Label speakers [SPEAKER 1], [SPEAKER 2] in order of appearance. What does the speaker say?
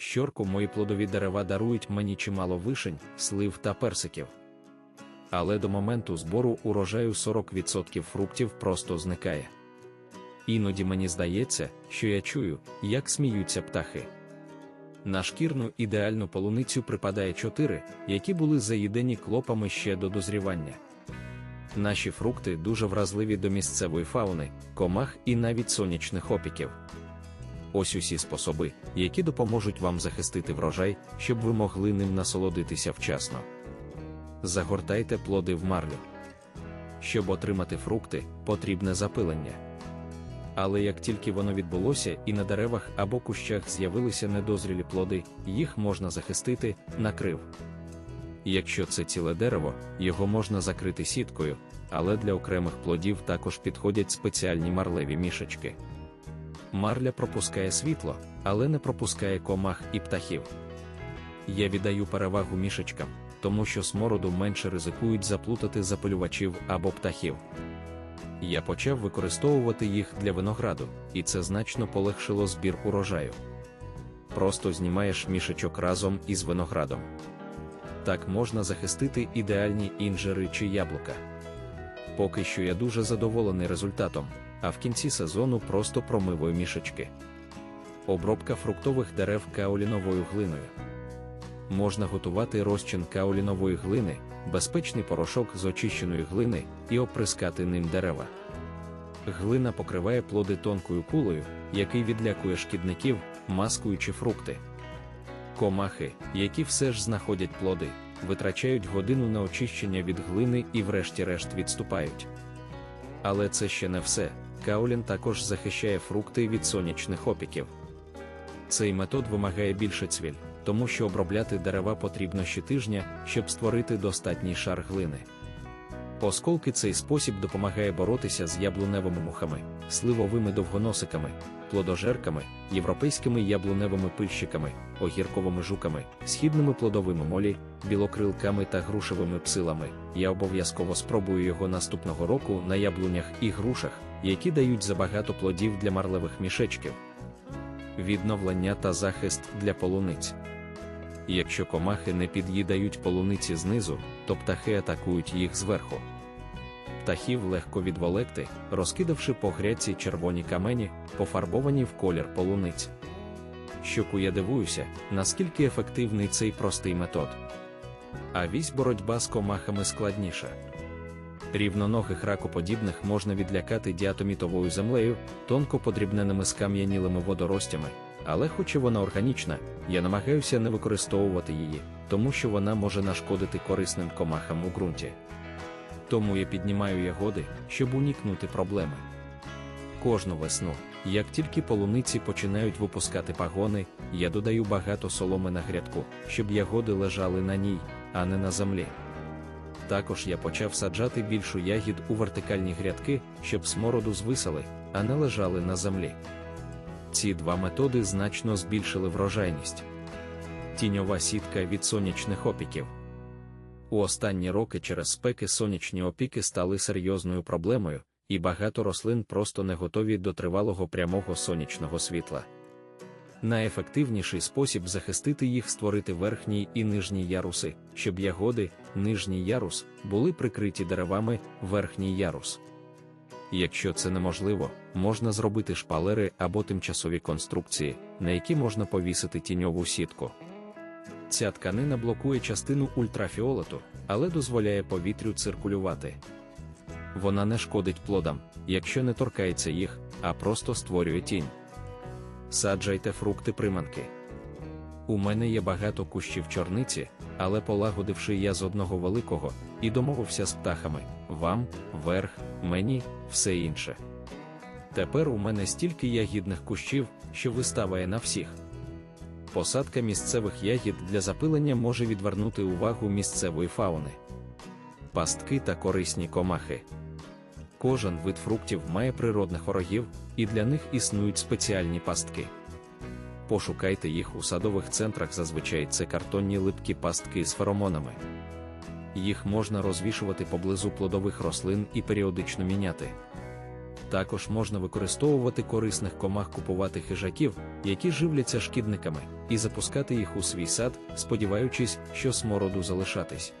[SPEAKER 1] Щорку мої плодові дерева дарують мені чимало вишень, слив та персиків. Але до моменту збору урожаю 40% фруктів просто зникає. Іноді мені здається, що я чую, як сміються птахи. На шкірну ідеальну полуницю припадає чотири, які були заїдені клопами ще до дозрівання. Наші фрукти дуже вразливі до місцевої фауни, комах і навіть сонячних опіків. Ось усі способи, які допоможуть вам захистити врожай, щоб ви могли ним насолодитися вчасно. Загортайте плоди в марлю. Щоб отримати фрукти, потрібне запилення. Але як тільки воно відбулося і на деревах або кущах з'явилися недозрілі плоди, їх можна захистити, накрив. Якщо це ціле дерево, його можна закрити сіткою, але для окремих плодів також підходять спеціальні марлеві мішечки. Марля пропускає світло, але не пропускає комах і птахів. Я віддаю перевагу мішечкам, тому що смороду менше ризикують заплутати запилювачів або птахів. Я почав використовувати їх для винограду, і це значно полегшило збір урожаю. Просто знімаєш мішечок разом із виноградом. Так можна захистити ідеальні інжири чи яблука. Поки що я дуже задоволений результатом, а в кінці сезону просто промиваю мішечки. Обробка фруктових дерев каоліновою глиною. Можна готувати розчин каолінової глини, безпечний порошок з очищеної глини і оприскати ним дерева. Глина покриває плоди тонкою кулею, який відлякує шкідників, маскуючи фрукти. Комахи, які все ж знаходять плоди, витрачають годину на очищення від глини і врешті-решт відступають. Але це ще не все. Каолін також захищає фрукти від сонячних опіків. Цей метод вимагає більше цвіль, тому що обробляти дерева потрібно щотижня, щоб створити достатній шар глини. Осколки цей спосіб допомагає боротися з яблуневими мухами, сливовими довгоносиками, плодожерками, європейськими яблуневими пильщиками, огірковими жуками, східними плодовими молі, білокрилками та грушевими псилами. Я обов'язково спробую його наступного року на яблунях і грушах, які дають забагато плодів для марлевих мішечків. Відновлення та захист для полуниць. Якщо комахи не під'їдають полуниці знизу, то птахи атакують їх зверху. Птахів легко відволекти, розкидавши по гряці червоні камені, пофарбовані в колір полуниць. Щоку я дивуюся, наскільки ефективний цей простий метод. А вісь боротьба з комахами складніша. Рівноногих ракоподібних можна відлякати діатомітовою землею, тонко подрібненими скам'янілими водоростями, але хоч і вона органічна, я намагаюся не використовувати її, тому що вона може нашкодити корисним комахам у ґрунті. Тому я піднімаю ягоди, щоб уникнути проблеми. Кожну весну, як тільки полуниці починають випускати пагони, я додаю багато соломи на грядку, щоб ягоди лежали на ній, а не на землі. Також я почав саджати більшу ягід у вертикальні грядки, щоб смороду звисали, а не лежали на землі. Ці два методи значно збільшили врожайність. Тіньова сітка від сонячних опіків. У останні роки через спеки сонячні опіки стали серйозною проблемою, і багато рослин просто не готові до тривалого прямого сонячного світла. Найефективніший спосіб захистити їх створити верхній і нижній яруси, щоб ягоди, нижній ярус, були прикриті деревами, верхній ярус. Якщо це неможливо, можна зробити шпалери або тимчасові конструкції, на які можна повісити тіньову сітку. Ця тканина блокує частину ультрафіолету, але дозволяє повітрю циркулювати. Вона не шкодить плодам, якщо не торкається їх, а просто створює тінь. Саджайте фрукти приманки. У мене є багато кущів чорниці, але полагодивши я з одного великого і домовився з птахами вам, верх, мені, все інше. Тепер у мене стільки ягідних кущів, що виставає на всіх. Посадка місцевих ягід для запилення може відвернути увагу місцевої фауни. Пастки та корисні комахи. Кожен вид фруктів має природних ворогів, і для них існують спеціальні пастки. Пошукайте їх у садових центрах зазвичай це картонні липкі пастки з феромонами. Їх можна розвішувати поблизу плодових рослин і періодично міняти. Також можна використовувати корисних комах купувати хижаків, які живляться шкідниками, і запускати їх у свій сад, сподіваючись, що смороду залишатись.